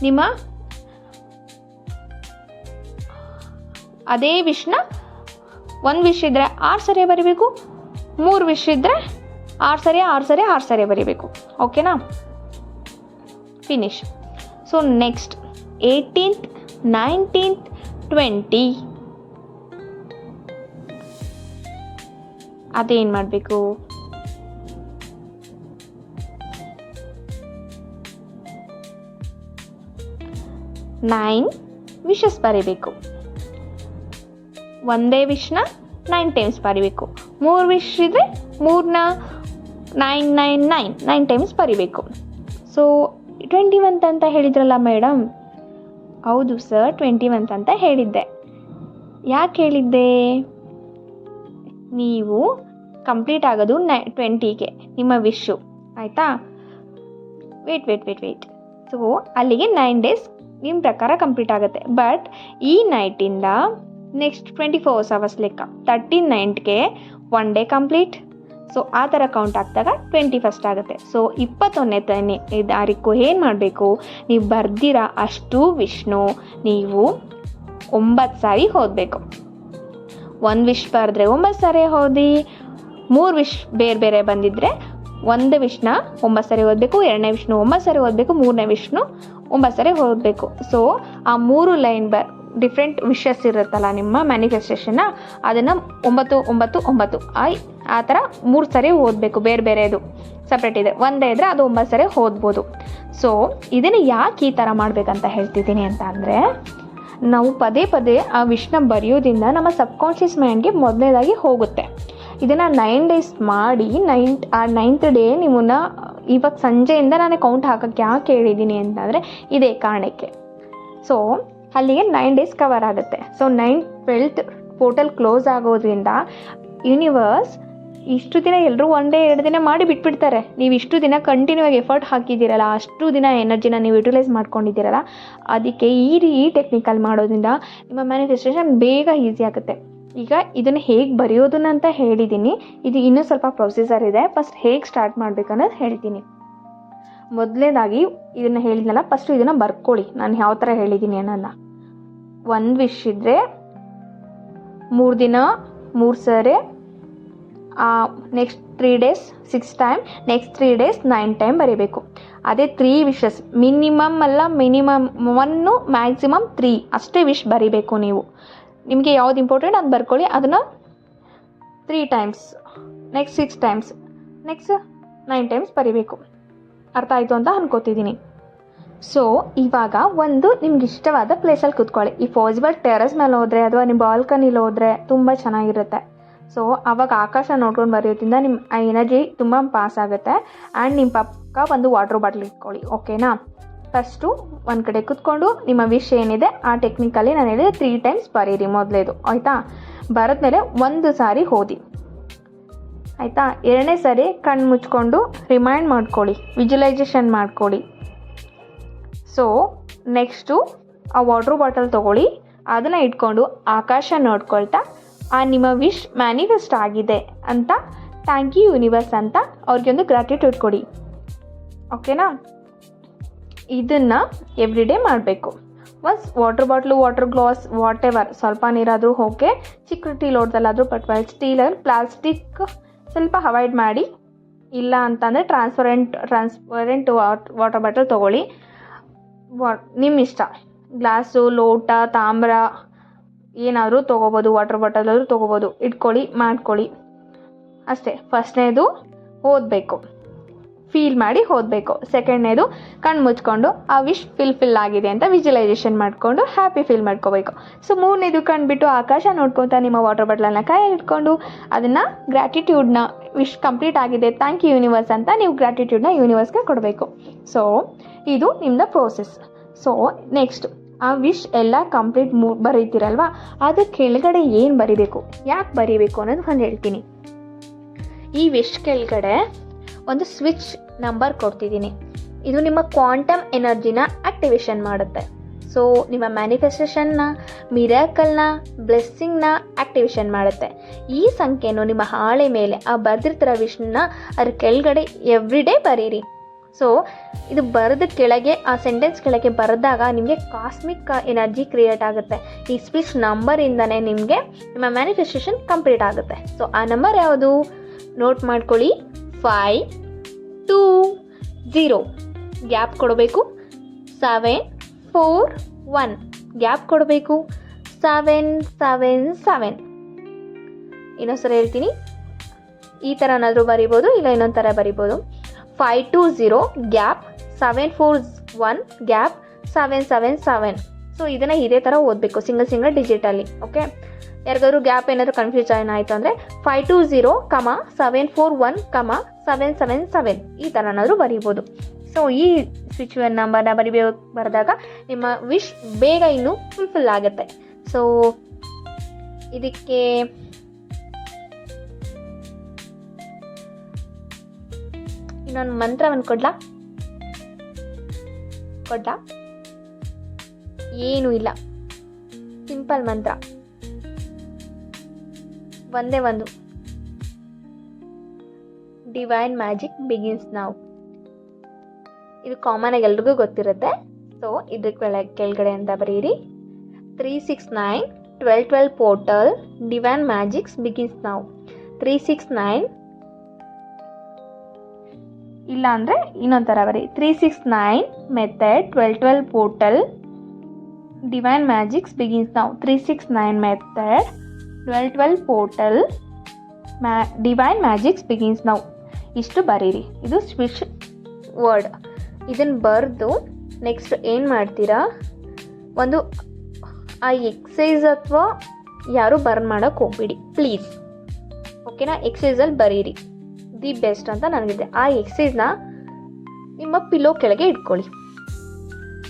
[SPEAKER 1] ನಿಮ್ಮ ಅದೇ ವಿಷ್ನ ಒಂದು ವಿಷ್ ಇದ್ದರೆ ಆರು ಸರಿ ಬರೀಬೇಕು. ಮೂರು ವಿಷ್ ಇದ್ದರೆ ಆರು ಸರಿ ಆರು ಸರಿ ಆರು ಸರಿ ಬರೀಬೇಕು. ಓಕೆನಾ finish so next eighteenth nineteenth twenty ಅದೇನು ಮಾಡಬೇಕು? ನೈನ್ ವಿಷಸ್ ಬರೀಬೇಕು. ಒಂದೇ ವಿಶ್ನ ನೈನ್ ಟೈಮ್ಸ್ ಬರೀಬೇಕು. ಮೂರು ವಿಶ್ ಇದ್ದರೆ ಮೂರನ್ನ nine nine nine nine times ಬರೀಬೇಕು. ಸೊ ಟ್ವೆಂಟಿ ಒಂತ್ ಅಂತ ಹೇಳಿದ್ರಲ್ಲ ಮೇಡಮ್ ಹೌದು ಸರ್, ಟ್ವೆಂಟಿ ಮಂತ್ ಅಂತ ಹೇಳಿದ್ದೆ. ಯಾಕೆ ಹೇಳಿದ್ದೆ? ನೀವು ಕಂಪ್ಲೀಟ್ ಆಗೋದು ನೈ, ಟ್ವೆಂಟಿಗೆ, ನಿಮ್ಮ ವಿಶ್ಶು ಆಯಿತಾ? Wait wait wait wait so ಅಲ್ಲಿಗೆ ನೈನ್ ಡೇಸ್ ನಿಮ್ಮ ಪ್ರಕಾರ ಕಂಪ್ಲೀಟ್ ಆಗುತ್ತೆ. ಬಟ್ ಈ ನೈಟಿಂದ ನೆಕ್ಸ್ಟ್ ಟ್ವೆಂಟಿ ಫೋರ್ ಅವರ್ಸ್ ಲೆಕ್ಕ ತರ್ಟಿ ನೈನ್ಗೆ ಒನ್ ಡೇ ಕಂಪ್ಲೀಟ್ ಸೊ ಆ ಥರ ಕೌಂಟ್ ಆಗ್ದಾಗ ಟ್ವೆಂಟಿ ಫಸ್ಟ್ ಆಗುತ್ತೆ. ಸೊ ಇಪ್ಪತ್ತೊಂದನೇ ತಾನೆ ತಾರೀಕು ಏನು ಮಾಡಬೇಕು? ನೀವು ಬರ್ದಿರಾ ಅಷ್ಟು ವಿಷ್ಣು, ನೀವು ಒಂಬತ್ತು ಸಾರಿ ಓದಬೇಕು. ಒಂದು ವಿಶ್ ಬರೆದ್ರೆ ಒಂಬತ್ತು ಸಾರಿ ಓದಿ, ಮೂರು ವಿಶ್ ಬೇರೆ ಬೇರೆ ಬಂದಿದ್ದರೆ ಒಂದು ವಿಷ್ಣ ಒಂಬತ್ತು ಸಾರಿ ಓದಬೇಕು, ಎರಡನೇ ವಿಷ್ಣು ಒಂಬತ್ತು ಸಾರಿ ಓದಬೇಕು, ಮೂರನೇ ವಿಷ್ಣು ಒಂಬತ್ತು ಸಾರಿ ಓದಬೇಕು. ಸೊ ಆ ಮೂರು ಲೈನ್ ಬ ಡಿಫ್ರೆಂಟ್ ವಿಷಸ್ ಇರುತ್ತಲ್ಲ ನಿಮ್ಮ ಮ್ಯಾನಿಫೆಸ್ಟೇಷನ್ನ ಅದನ್ನು ಒಂಬತ್ತು ಒಂಬತ್ತು ಒಂಬತ್ತು. ಐ ಆ ಥರ ಮೂರು ಸರಿ ಓದಬೇಕು, ಬೇರೆ ಬೇರೆದು ಸಪ್ರೇಟ್ ಇದೆ. ಒಂದೇ ಇದ್ದರೆ ಅದು ಒಂಬತ್ತು ಸರಿ ಓದ್ಬೋದು. ಸೊ ಇದನ್ನು ಯಾಕೆ ಈ ಥರ ಮಾಡಬೇಕಂತ ಹೇಳ್ತಿದ್ದೀನಿ ಅಂತ ಅಂದರೆ, ನಾವು ಪದೇ ಪದೇ ಆ ವಿಷ್ನ ಬರೆಯೋದ್ರಿಂದ ನಮ್ಮ ಸಬ್ಕಾನ್ಷಿಯಸ್ ಮೈಂಡ್ಗೆ ಮೊದಲನೇದಾಗಿ ಹೋಗುತ್ತೆ. ಇದನ್ನು ನೈನ್ ಡೇಸ್ ಮಾಡಿ ನೈನ್ ಆ ನೈನ್ತ್ ಡೇ ನಿಮ್ಮನ್ನ ಇವತ್ತು ಸಂಜೆಯಿಂದ ನಾನು ಕೌಂಟ್ ಹಾಕೋಕ್ಕೆ ಯಾಕೆ ಹೇಳಿದ್ದೀನಿ ಅಂತಂದರೆ ಇದೇ ಕಾರಣಕ್ಕೆ. ಸೊ ಅಲ್ಲಿಗೆ ನೈನ್ ಡೇಸ್ ಕವರ್ ಆಗುತ್ತೆ. So nine twelfth portal close ಆಗೋದ್ರಿಂದ ಯೂನಿವರ್ಸ್ ಇಷ್ಟು ದಿನ ಎಲ್ಲರೂ ಒನ್ ಡೇ ಎರಡು ದಿನ ಮಾಡಿ ಬಿಟ್ಬಿಡ್ತಾರೆ. ನೀವು ಇಷ್ಟು ದಿನ ಕಂಟಿನ್ಯೂ ಆಗಿ ಎಫರ್ಟ್ ಹಾಕಿದ್ದೀರಲ್ಲ, ಅಷ್ಟು ದಿನ ಎನರ್ಜಿನ ನೀವು ಯುಟಿಲೈಸ್ ಮಾಡ್ಕೊಂಡಿದ್ದೀರಲ್ಲ, ಅದಕ್ಕೆ ಈ ರೀ ಈ ಟೆಕ್ನಿಕಲ್ ಮಾಡೋದ್ರಿಂದ ನಿಮ್ಮ ಮ್ಯಾನಿಫೆಸ್ಟೇಷನ್ ಬೇಗ ಈಸಿ ಆಗುತ್ತೆ. ಈಗ ಇದನ್ನು ಹೇಗೆ ಬರೆಯೋದನ್ನ ಅಂತ ಹೇಳಿದ್ದೀನಿ ಇದು ಇನ್ನೂ ಸ್ವಲ್ಪ ಪ್ರೊಸೀಜರ್ ಇದೆ. ಫಸ್ಟ್ ಹೇಗೆ ಸ್ಟಾರ್ಟ್ ಮಾಡಬೇಕು ಅನ್ನೋದು ಹೇಳ್ತೀನಿ. ಮೊದಲನೇದಾಗಿ ಇದನ್ನು ಹೇಳಿದ್ನಲ್ಲ ಫಸ್ಟು ಇದನ್ನು ಬರ್ಕೊಳ್ಳಿ. ನಾನು ಯಾವ ಥರ ಹೇಳಿದ್ದೀನಿ ಅನ್ನೋದನ್ನ. ಒಂದು ವಿಶ್ ಇದ್ದರೆ ಮೂರು ದಿನ, ಮೂರು ಸರಿ next three days six time next three days nine time ಬರೀಬೇಕು. ಅದೇ ತ್ರೀ ವಿಶಸ್ ಮಿನಿಮಮ್ ಅಲ್ಲ ಮಿನಿಮಮ್ ಒನ್ನು ಮ್ಯಾಕ್ಸಿಮಮ್ ತ್ರೀ ಅಷ್ಟೇ ವಿಶ್ ಬರೀಬೇಕು ನೀವು. ನಿಮಗೆ ಯಾವ್ದು ಇಂಪಾರ್ಟೆಂಟ್ ಅದು ಬರ್ಕೊಳ್ಳಿ, ಅದನ್ನು three times next six times next nine times ಬರೀಬೇಕು. ಅರ್ಥ ಆಯಿತು ಅಂತ ಅನ್ಕೋತಿದ್ದೀನಿ. ಸೊ ಇವಾಗ ಒಂದು ನಿಮ್ಗೆ ಇಷ್ಟವಾದ ಪ್ಲೇಸಲ್ಲಿ ಕೂತ್ಕೊಳ್ಳಿ. ಈ ಪಾಸಿಬಲ್ ಟೆರಸ್ ಮೇಲೆ ಹೋದರೆ ಅಥವಾ ನಿಮ್ಮ ಬಾಲ್ಕನಿಲಿ ಹೋದರೆ ತುಂಬ ಚೆನ್ನಾಗಿರುತ್ತೆ. ಸೊ ಅವಾಗ ಆಕಾಶ ನೋಡ್ಕೊಂಡು ಬರೆಯೋದ್ರಿಂದ ನಿಮ್ಮ ಎನರ್ಜಿ ತುಂಬ ಪಾಸ್ ಆಗುತ್ತೆ. ಆ್ಯಂಡ್ ನಿಮ್ಮ ಪಕ್ಕ ಒಂದು ವಾಟರ್ ಬಾಟ್ಲ್ ಇಟ್ಕೊಳ್ಳಿ ಓಕೆನಾ ಫಸ್ಟು ಒಂದು ಕಡೆ ಕೂತ್ಕೊಂಡು ನಿಮ್ಮ ವಿಷ್ ಏನಿದೆ, ಆ ಟೆಕ್ನಿಕಲ್ಲಿ ನಾನು ಹೇಳಿದೆ ತ್ರೀ ಟೈಮ್ಸ್ ಬರೀರಿ ಮೊದಲೇದು, ಆಯಿತಾ? ಬರೆದ್ಮೇಲೆ ಒಂದು ಸಾರಿ ಓದಿ. ಆಯಿತಾ? ಎರಡನೇ ಸಾರಿ ಕಣ್ಣು ಮುಚ್ಕೊಂಡು ರಿಮೈಂಡ್ ಮಾಡ್ಕೊಳ್ಳಿ ವಿಜುವಲೈಸೇಷನ್ ಮಾಡ್ಕೊಳ್ಳಿ. ಸೊ ನೆಕ್ಸ್ಟು ಆ ವಾಟ್ರ್ ಬಾಟಲ್ ತೊಗೊಳ್ಳಿ. ಅದನ್ನು ಇಟ್ಕೊಂಡು ಆಕಾಶ ನೋಡ್ಕೊಳ್ತಾ, ಆ ನಿಮ್ಮ ವಿಶ್ ಮ್ಯಾನಿಫೆಸ್ಟ್ ಆಗಿದೆ ಅಂತ ಥ್ಯಾಂಕ್ ಯು ಯೂನಿವರ್ಸ್ ಅಂತ ಅವ್ರಿಗೆ ಒಂದು ಗ್ರಾಟಿಟ್ಯೂಡ್ ಕೊಡಿ ಓಕೆನಾ ಇದನ್ನು ಎವ್ರಿ ಡೇ ಮಾಡಬೇಕು. Once water bottle water glass whatever ಸ್ವಲ್ಪ ನೀರಾದರೂ ಓಕೆ ಚಿಕ್ಕ ಟೀ ಲೋಟದಲ್ಲಾದರೂ ಪಟ್ವಲ್ ಸ್ಟೀಲಲ್ಲಿ ಪ್ಲಾಸ್ಟಿಕ್ ಸ್ವಲ್ಪ ಅವಾಯ್ಡ್ ಮಾಡಿ, ಇಲ್ಲ ಅಂತಂದರೆ ಟ್ರಾನ್ಸ್ಪರೆಂಟ್ ಟ್ರಾನ್ಸ್ಪರೆಂಟ್ ವಾಟರ್ ಬಾಟಲ್ ತೊಗೊಳ್ಳಿ. ವಾ ನಿಮ್ಮ ಇಷ್ಟ ಗ್ಲಾಸು, ಲೋಟ, ತಾಮ್ರ, ಏನಾದರೂ ತೊಗೋಬೋದು ವಾಟರ್ ಬಾಟಲ್ ಆದರೂ ತೊಗೋಬೋದು. ಇಟ್ಕೊಳ್ಳಿ, ಮಾಡ್ಕೊಳ್ಳಿ. ಅಷ್ಟೇ. ಫಸ್ಟ್ನೇದು ಓದಬೇಕು. ಫೀಲ್ ಮಾಡಿ ಓದಬೇಕು. ಸೆಕೆಂಡ್ನೇದು ಕಣ್ಣು ಮುಚ್ಕೊಂಡು, ಆ ವಿಶ್ ಫಿಲ್ ಫಿಲ್ ಆಗಿದೆ ಅಂತ ವಿಜುವಲೈಸೇಷನ್ ಮಾಡಿಕೊಂಡು ಹ್ಯಾಪಿ ಫೀಲ್ ಮಾಡ್ಕೋಬೇಕು. ಸೊ ಮೂರನೇದು ಕಣ್ಬಿಟ್ಟು ಆಕಾಶ ನೋಡ್ಕೊತಾ ನಿಮ್ಮ ವಾಟರ್ ಬಾಟ್ಲನ್ನ ಕೈಯಲ್ಲಿ ಇಟ್ಕೊಂಡು, ಅದನ್ನು ಗ್ರ್ಯಾಟಿಟ್ಯೂಡ್ನ ವಿಶ್ ಕಂಪ್ಲೀಟ್ ಆಗಿದೆ ಥ್ಯಾಂಕ್ ಯು ಯೂನಿವರ್ಸ್ ಅಂತ ನೀವು ಗ್ರ್ಯಾಟಿಟ್ಯೂಡ್ನ ಯೂನಿವರ್ಸ್ಗೆ ಕೊಡಬೇಕು. ಸೊ ಇದು ನಿಮ್ಮದ ಪ್ರೋಸೆಸ್ ಸೊ ನೆಕ್ಸ್ಟ್ ಆ ವಿಶ್ ಎಲ್ಲ ಕಂಪ್ಲೀಟ್ ಮೂ, ಬರೀತೀರಲ್ವಾ? ಅದು ಕೆಳಗಡೆ ಏನು ಬರೀಬೇಕು? ಯಾಕೆ ಬರೀಬೇಕು ಅನ್ನೋದು ಒಂದು ಹೇಳ್ತೀನಿ. ಈ ವಿಶ್ ಕೆಳಗಡೆ ಒಂದು ಸ್ವಿಚ್ ನಂಬರ್ ಕೊಡ್ತಿದ್ದೀನಿ. ಇದು ನಿಮ್ಮ ಕ್ವಾಂಟಮ್ ಎನರ್ಜಿನ ಆಕ್ಟಿವೇಶನ್ ಮಾಡುತ್ತೆ. ಸೊ ನಿಮ್ಮ ಮ್ಯಾನಿಫೆಸ್ಟೇಷನ್ನ, ಮಿರಾಕಲ್ನ, ಬ್ಲೆಸ್ಸಿಂಗ್ನ ಆಕ್ಟಿವೇಶನ್ ಮಾಡುತ್ತೆ. ಈ ಸಂಖ್ಯೆಯನ್ನು ನಿಮ್ಮ ಹಾಳೆ ಮೇಲೆ ಆ ಬರೆದಿರ್ತಿರೋ ವಿಷ್ನ ಅದ್ರ ಕೆಳಗಡೆ ಎವ್ರಿ ಡೇ ಬರೀರಿ. ಸೊ ಇದು ಬರೆದ ಕೆಳಗೆ, ಆ ಸೆಂಟೆನ್ಸ್ ಕೆಳಗೆ ಬರೆದಾಗ ನಿಮಗೆ ಕಾಸ್ಮಿಕ್ ಎನರ್ಜಿ ಕ್ರಿಯೇಟ್ ಆಗುತ್ತೆ. ಈ ಸ್ವಿಚ್ ನಂಬರಿಂದನೇ ನಿಮಗೆ ನಿಮ್ಮ ಮ್ಯಾನಿಫೆಸ್ಟೇಷನ್ ಕಂಪ್ಲೀಟ್ ಆಗುತ್ತೆ. ಸೊ ಆ ನಂಬರ್ ಯಾವುದು? ನೋಟ್ ಮಾಡ್ಕೊಳ್ಳಿ. ಫೈ ಟೂ ಝೀರೋ ಗ್ಯಾಪ್ ಕೊಡಬೇಕು. ಸೆವೆನ್ ಫೋರ್ ಒನ್ ಗ್ಯಾಪ್ ಕೊಡಬೇಕು. ಸೆವೆನ್ ಸೆವೆನ್ ಸೆವೆನ್ ಇನ್ನೊಂದ್ಸಲ ಹೇಳ್ತೀನಿ. ಈ ಥರನಾದರೂ ಬರಿಬೋದು, ಇಲ್ಲ ಇನ್ನೊಂದು ಥರ ಬರಿಬೋದು. Five two zero gap. Seven four one gap. Seven seven seven so ಇದನ್ನು ಇದೇ ಥರ ಓದಬೇಕು ಸಿಂಗಲ್ ಸಿಂಗಲ್ ಡಿಜಿಟಲ್ಲಿ ಓಕೆ ಯಾರಿಗಾದ್ರು ಗ್ಯಾಪ್ ಏನಾದರೂ ಕನ್ಫ್ಯೂಷನ್ ಆಯಿತು ಅಂದರೆ five two zero comma seven four one comma seven seven seven ಈ ಥರನಾದರೂ ಬರಿಬೋದು. ಸೊ ಈ ಸ್ವಿಚ್ ನಂಬರ್ನ ಬರಿಬೇಕು ಬರೆದಾಗ ನಿಮ್ಮ ವಿಶ್ ಬೇಗ ಇನ್ನೂ ಫುಲ್ಫಿಲ್ ಆಗುತ್ತೆ. ಸೊ ಇದಕ್ಕೆ ಇನ್ನೊಂದು ಮಂತ್ರವನ್ನು ಕೊಡ್ಲಾ? ಕೊಡ್ಲಾ? ಏನೂ ಇಲ್ಲ. ಸಿಂಪಲ್ ಮಂತ್ರ. ಒಂದೇ ಒಂದು. ಡಿವೈನ್ ಮ್ಯಾಜಿಕ್ ಬಿಗಿನ್ಸ್ ನಾವು ಇದು ಕಾಮನ್ ಆಗಿ ಎಲ್ರಿಗೂ ಗೊತ್ತಿರುತ್ತೆ. ಸೊ ಇದ್ರ ಕೆಳಗೆ ಕೆಳಗಡೆ ಅಂತ ಬರೀರಿ. Three six nine twelve twelve portal divine magics begins ನಾವು ತ್ರೀ ಸಿಕ್ಸ್ ನೈನ್ ಇಲ್ಲ ಅಂದರೆ ಇನ್ನೊಂದು ಥರ ಬರೀ. Three six nine method twelve twelve portal divine magics begins ನಾವು three six nine method twelve portal ಮ್ಯಾ ಡಿವೈನ್ ಮ್ಯಾಜಿಕ್ಸ್ ಬಿಗಿನ್ಸ್ ನಾವು ಇಷ್ಟು ಬರೀರಿ. ಇದು ಸ್ವಿಶ್ ವರ್ಡ್ ಇದನ್ನು ಬರೆದು ನೆಕ್ಸ್ಟ್ ಏನು ಮಾಡ್ತೀರಾ? ಒಂದು, ಆ ಎಕ್ಸೈಸ್ ಅಥವಾ ಯಾರು ಬರ್ನ್ ಮಾಡೋಕ್ಕೆ ಹೋಗ್ಬಿಡಿ. ಪ್ಲೀಸ್ ಓಕೆನಾ ಎಕ್ಸೈಸಲ್ಲಿ ಬರೀರಿ. ದಿ ಬೆಸ್ಟ್ ಅಂತ ನನಗಿದೆ. ಆ ಎಕ್ಸೈಸ್ನ ನಿಮ್ಮ ಪಿಲ್ಲೋ ಕೆಳಗೆ ಇಟ್ಕೊಳ್ಳಿ.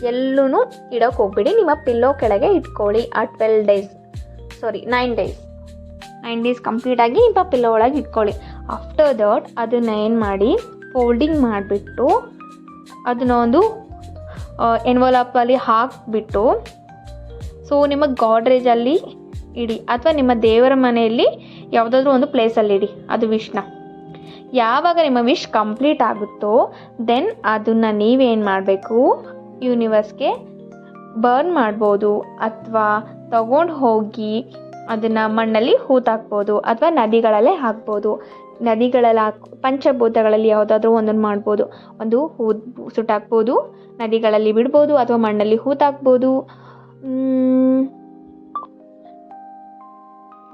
[SPEAKER 1] ಎಲ್ಲೂ ಇಡೋಕ್ಕೆ ಹೋಗ್ಬಿಡಿ. ನಿಮ್ಮ ಪಿಲ್ಲೋ ಕೆಳಗೆ ಇಟ್ಕೊಳ್ಳಿ. ಆ twelve days sorry nine days nine is ಕಂಪ್ಲೀಟಾಗಿ ನಿಮ್ಮ ಪಿಲ್ಲೋ ಒಳಗೆ ಇಟ್ಕೊಳ್ಳಿ. ಆಫ್ಟರ್ ದಟ್ ಅದನ್ನು ಏನು ಮಾಡಿ ಫೋಲ್ಡಿಂಗ್ ಮಾಡಿಬಿಟ್ಟು, ಅದನ್ನ ಒಂದು ಎನ್ವಲಪಲ್ಲಿ ಹಾಕಿಬಿಟ್ಟು ಸೊ ನಿಮ್ಮ ಗಾಡ್ರೇಜಲ್ಲಿ ಇಡಿ, ಅಥವಾ ನಿಮ್ಮ ದೇವರ ಮನೆಯಲ್ಲಿ ಯಾವುದಾದ್ರೂ ಒಂದು ಪ್ಲೇಸಲ್ಲಿ ಇಡಿ, ಅದು ವಿಶ್ನ ಯಾವಾಗ ನಿಮ್ಮ ವಿಶ್ ಕಂಪ್ಲೀಟ್ ಆಗುತ್ತೋ ದೆನ್ ಅದನ್ನು ನೀವೇನು ಮಾಡಬೇಕು ಯೂನಿವರ್ಸ್ಗೆ ಬರ್ನ್ ಮಾಡ್ಬೋದು, ಅಥವಾ ತಗೊಂಡು ಹೋಗಿ ಅದನ್ನು ಮಣ್ಣಲ್ಲಿ ಹೂತಾಕ್ಬೋದು ಅಥವಾ ನದಿಗಳಲ್ಲೇ ಹಾಕ್ಬೋದು. ನದಿಗಳಲ್ಲಿ ಹಾಕ್ ಪಂಚಭೂತಗಳಲ್ಲಿ ಯಾವುದಾದ್ರೂ ಒಂದನ್ನು ಮಾಡ್ಬೋದು. ಒಂದು ಹೂ ಸುಟ್ಟಾಕ್ಬೋದು, ನದಿಗಳಲ್ಲಿ ಬಿಡ್ಬೋದು ಅಥವಾ ಮಣ್ಣಲ್ಲಿ ಹೂತಾಕ್ಬೋದು.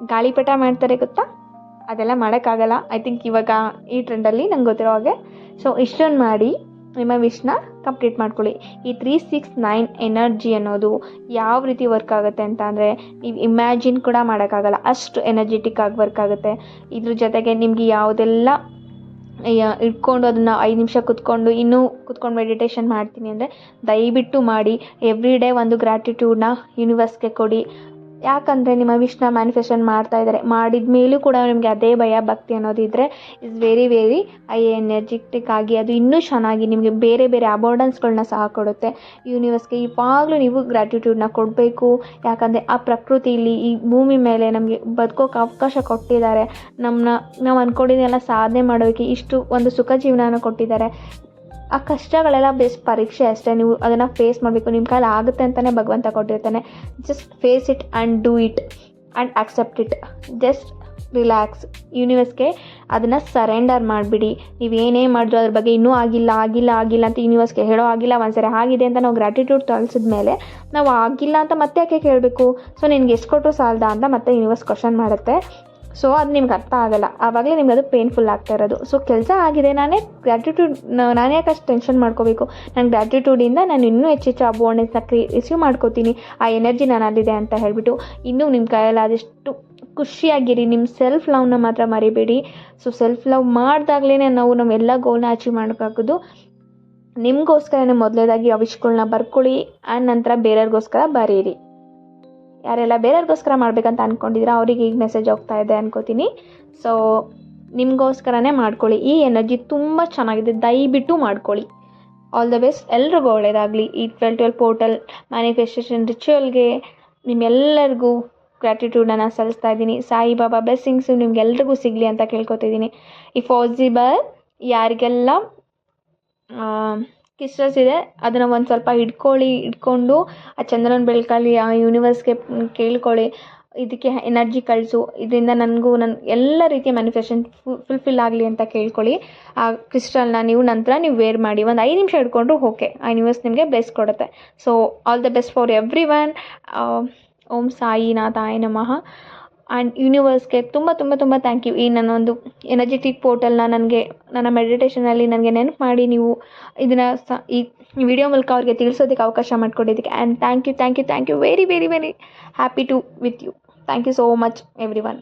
[SPEAKER 1] ಗಾಳಿಪಟ ಮಾಡ್ತಾರೆ ಗೊತ್ತಾ? ಅದೆಲ್ಲ ಮಾಡೋಕ್ಕಾಗಲ್ಲ. ಐ ಥಿಂಕ್ ಇವಾಗ ಈ ಟ್ರೆಂಡಲ್ಲಿ ನಂಗೆ ಗೊತ್ತಿರೋ ಹಾಗೆ. ಸೊ ಇಷ್ಟೊಂದು ಮಾಡಿ. ನಿಮ್ಮ ವಿಶ್ನ ಕಂಪ್ಲೀಟ್ ಮಾಡ್ಕೊಳ್ಳಿ. ಈ ತ್ರೀ ಸಿಕ್ಸ್ ನೈನ್ ಎನರ್ಜಿ ಅನ್ನೋದು ಯಾವ ರೀತಿ ವರ್ಕ್ ಆಗುತ್ತೆ ಅಂತ ಅಂದರೆ ನೀವು ಇಮ್ಯಾಜಿನ್ ಕೂಡ ಮಾಡೋಕ್ಕಾಗಲ್ಲ. ಅಷ್ಟು ಎನರ್ಜೆಟಿಕ್ ಆಗಿ ವರ್ಕ್ ಆಗುತ್ತೆ. ಇದ್ರ ಜೊತೆಗೆ ನಿಮಗೆ ಯಾವುದೆಲ್ಲ ಇಟ್ಕೊಂಡು ಅದನ್ನು ಐದು ನಿಮಿಷ ಕುತ್ಕೊಂಡು ಇನ್ನೂ ಕುತ್ಕೊಂಡು ಮೆಡಿಟೇಷನ್ ಮಾಡ್ತೀನಿ ಅಂದರೆ ದಯವಿಟ್ಟು ಮಾಡಿ. ಎವ್ರಿ ಡೇ ಒಂದು ಗ್ರ್ಯಾಟಿಟ್ಯೂಡ್ನ ಯೂನಿವರ್ಸ್ಗೆ ಕೊಡಿ. ಯಾಕಂದರೆ ನಿಮ್ಮ ವಿಶ್ನ ಮ್ಯಾನಿಫೆಸ್ಟೇಷನ್ ಮಾಡ್ತಾ ಇದ್ದಾರೆ ಮಾಡಿದ ಮೇಲೂ ಕೂಡ ನಿಮಗೆ ಅದೇ ಭಯ, ಭಕ್ತಿ ಅನ್ನೋದಿದ್ದರೆ is very very high energetic ಆಗಿ ಅದು ಇನ್ನೂ ಚೆನ್ನಾಗಿ ನಿಮಗೆ ಬೇರೆ ಬೇರೆ ಅಬೌಂಡೆನ್ಸ್ಗಳನ್ನ ಸಹ ಕೊಡುತ್ತೆ. ಯೂನಿವರ್ಸ್ಗೆ ಇವಾಗಲೂ ನೀವು ಗ್ರ್ಯಾಟಿಟ್ಯೂಡ್ನ ಕೊಡಬೇಕು. ಯಾಕಂದರೆ ಆ ಪ್ರಕೃತಿಲಿ ಈ ಭೂಮಿ ಮೇಲೆ ನಮಗೆ ಬದುಕೋಕೆ ಅವಕಾಶ ಕೊಟ್ಟಿದ್ದಾರೆ. ನಮ್ಮನ್ನ ನಾವು ಅಂದ್ಕೊಂಡಿದ್ದೆಲ್ಲ ಸಾಧನೆ ಮಾಡೋದಕ್ಕೆ ಇಷ್ಟು ಒಂದು ಸುಖ ಜೀವನನ ಕೊಟ್ಟಿದ್ದಾರೆ. ಆ ಕಷ್ಟಗಳೆಲ್ಲ ಬೇಸ್ ಪರೀಕ್ಷೆ ಅಷ್ಟೇ. ನೀವು ಅದನ್ನು ಫೇಸ್ ಮಾಡಬೇಕು. ನಿಮ್ಮ ಕೈಲಿ ಆಗುತ್ತೆ ಅಂತಲೇ ಭಗವಂತ ಕೊಟ್ಟಿರ್ತಾನೆ. Just face it and do it and accept it just relax ಯೂನಿವರ್ಸ್ಗೆ ಅದನ್ನು ಸರೆಂಡರ್ ಮಾಡಿಬಿಡಿ. ನೀವು ಏನೇ ಮಾಡಿದ್ರು ಅದ್ರ ಬಗ್ಗೆ ಇನ್ನೂ ಆಗಿಲ್ಲ ಆಗಿಲ್ಲ ಆಗಿಲ್ಲ ಅಂತ ಯೂನಿವರ್ಸ್ಗೆ ಹೇಳೋ ಆಗಿಲ್ಲ. ಒಂದ್ಸರಿ ಆಗಿದೆ ಅಂತ ನಾವು ಗ್ರ್ಯಾಟಿಟ್ಯೂಡ್ ತೋರಿಸಿದ ಮೇಲೆ ನಾವು ಆಗಿಲ್ಲ ಅಂತ ಮತ್ತೆ ಯಾಕೆ ಕೇಳಬೇಕು? ಸೊ ನಿನಗೆ ಎಷ್ಟು ಕೊಟ್ಟರು ಸಾಲದ ಅಂತ ಮತ್ತೆ ಯೂನಿವರ್ಸ್ ಕ್ವಶನ್ ಮಾಡುತ್ತೆ. ಸೊ ಅದು ನಿಮ್ಗೆ ಅರ್ಥ ಆಗಲ್ಲ. ಆವಾಗಲೇ ನಿಮ್ಗೆ ಅದು ಪೇನ್ಫುಲ್ ಆಗ್ತಾ ಇರೋದು. ಸೊ ಕೆಲಸ ಆಗಿದೆ. ನಾನೇ ಗ್ರ್ಯಾಟಿಟ್ಯೂಡ್ ನಾನೇ ಯಾಕೆ ಅಷ್ಟು ಟೆನ್ಷನ್ ಮಾಡ್ಕೋಬೇಕು ನನ್ನ ಗ್ರ್ಯಾಟಿಟ್ಯೂಡಿಂದ ನಾನು ಇನ್ನೂ ಹೆಚ್ಚೆಚ್ಚು ಅಬೋರ್ನೆಸ್ನ ಕ್ರಿ ರಿಸೀವ್ ಮಾಡ್ಕೋತೀನಿ. ಆ ಎನರ್ಜಿ ನನ್ನಲ್ಲಿದೆ ಅಂತ ಹೇಳಿಬಿಟ್ಟು ಇನ್ನೂ ನಿಮ್ಮ ಕೈಯಲ್ಲಿ ಆದಷ್ಟು ಖುಷಿಯಾಗಿರಿ. ನಿಮ್ಮ ಸೆಲ್ಫ್ ಲವ್ನ ಮಾತ್ರ ಮರಿಬೇಡಿ. ಸೊ ಸೆಲ್ಫ್ ಲವ್ ಮಾಡಿದಾಗಲೇ ನಾವು ನಾವೆಲ್ಲ ಗೋಲ್ನ ಅಚೀವ್ ಮಾಡೋಕ್ಕಾಗೋದು ನಿಮಗೋಸ್ಕರನೇ ಮೊದಲೇದಾಗಿ ಆ ವಿಶ್ಗಳನ್ನ ಬರ್ಕೊಳ್ಳಿ. ಆ ನಂತರ ಬೇರೆಯವ್ರಿಗೋಸ್ಕರ ಬರೀರಿ. ಯಾರೆಲ್ಲ ಬೇರೆಯವ್ರಿಗೋಸ್ಕರ ಮಾಡ್ಬೇಕಂತ ಅಂದ್ಕೊಂಡಿದ್ರೆ ಅವರಿಗೆ ಈಗ ಮೆಸೇಜ್ ಹೋಗ್ತಾ ಇದೆ ಅನ್ಕೋತೀನಿ. ಸೊ ನಿಮಗೋಸ್ಕರನೇ ಮಾಡ್ಕೊಳ್ಳಿ. ಈ ಎನರ್ಜಿ ತುಂಬ ಚೆನ್ನಾಗಿದೆ. ದಯವಿಟ್ಟು ಮಾಡ್ಕೊಳ್ಳಿ. ಆಲ್ ದ ಬೆಸ್ಟ್ ಎಲ್ರಿಗೂ ಒಳ್ಳೆಯದಾಗಲಿ ಈ ಟ್ವೆಲ್ ಟ್ವೆಲ್ ಪೋರ್ಟಲ್ ಮ್ಯಾನಿಫೆಸ್ಟೇಷನ್ ರಿಚುವಲ್ಗೆ ನಿಮ್ಮೆಲ್ಲರಿಗೂ ಗ್ರ್ಯಾಟಿಟ್ಯೂಡನ್ನು ಸಲ್ಲಿಸ್ತಾ ಇದ್ದೀನಿ. ಸಾಯಿಬಾಬಾ ಬ್ಲೆಸ್ಸಿಂಗ್ಸು ನಿಮ್ಗೆಲ್ರಿಗೂ ಸಿಗಲಿ ಅಂತ ಕೇಳ್ಕೊತಿದ್ದೀನಿ ಈ ಪಾಸಿಬಲ್ ಯಾರಿಗೆಲ್ಲ ಕಿಸ್ಟರ್ಸ್ ಇದೆ. ಅದನ್ನು ಒಂದು ಸ್ವಲ್ಪ ಹಿಡ್ಕೊಳ್ಳಿ, ಹಿಡ್ಕೊಂಡು ಆ ಚಂದ್ರನ ಬೆಳಕಲ್ಲಿ ಆ ಯೂನಿವರ್ಸ್ಗೆ ಕೇಳ್ಕೊಳ್ಳಿ. ಇದಕ್ಕೆ ಎನರ್ಜಿ ಕಳಿಸು. ಇದರಿಂದ ನನಗೂ ನನ್ನ ಎಲ್ಲ ರೀತಿಯ ಮ್ಯಾನಿಫೆಸ್ಟೇಷನ್ ಫುಲ್ಫಿಲ್ ಆಗಲಿ ಅಂತ ಕೇಳ್ಕೊಳ್ಳಿ. ಆ ಕ್ರಿಸ್ಟಲ್ನ ನೀವು ನಂತರ ನೀವು ವೇರ್ ಮಾಡಿ. ಒಂದು ಐದು ನಿಮಿಷ ಹಿಡ್ಕೊಂಡ್ರು ಓಕೆ ಆ ಯೂನಿವರ್ಸ್ ನಿಮಗೆ ಬ್ಲೆಸ್ ಕೊಡುತ್ತೆ. So all the best for everyone ಓಂ ಸಾಯಿನಾಥಾಯ ನಮಃ. ಆ್ಯಂಡ್ ಯೂನಿವರ್ಸ್ಗೆ ತುಂಬ ತುಂಬ ತುಂಬ ಥ್ಯಾಂಕ್ ಯು ಈ ನನ್ನ ಒಂದು ಎನರ್ಜೆಟಿಕ್ ಪೋರ್ಟಲ್ನ ನನಗೆ, ನನ್ನ ಮೆಡಿಟೇಷನಲ್ಲಿ ನನಗೆ ನೆನಪು ಮಾಡಿ ನೀವು ಇದನ್ನು ಸ, ಈ ವಿಡಿಯೋ ಮೂಲಕ ಅವ್ರಿಗೆ ತಿಳಿಸೋದಕ್ಕೆ ಅವಕಾಶ ಮಾಡಿಕೊಟ್ಟಿದ್ದಕ್ಕೆ. And thank you thank you thank you very very very happy to with you thank you so much everyone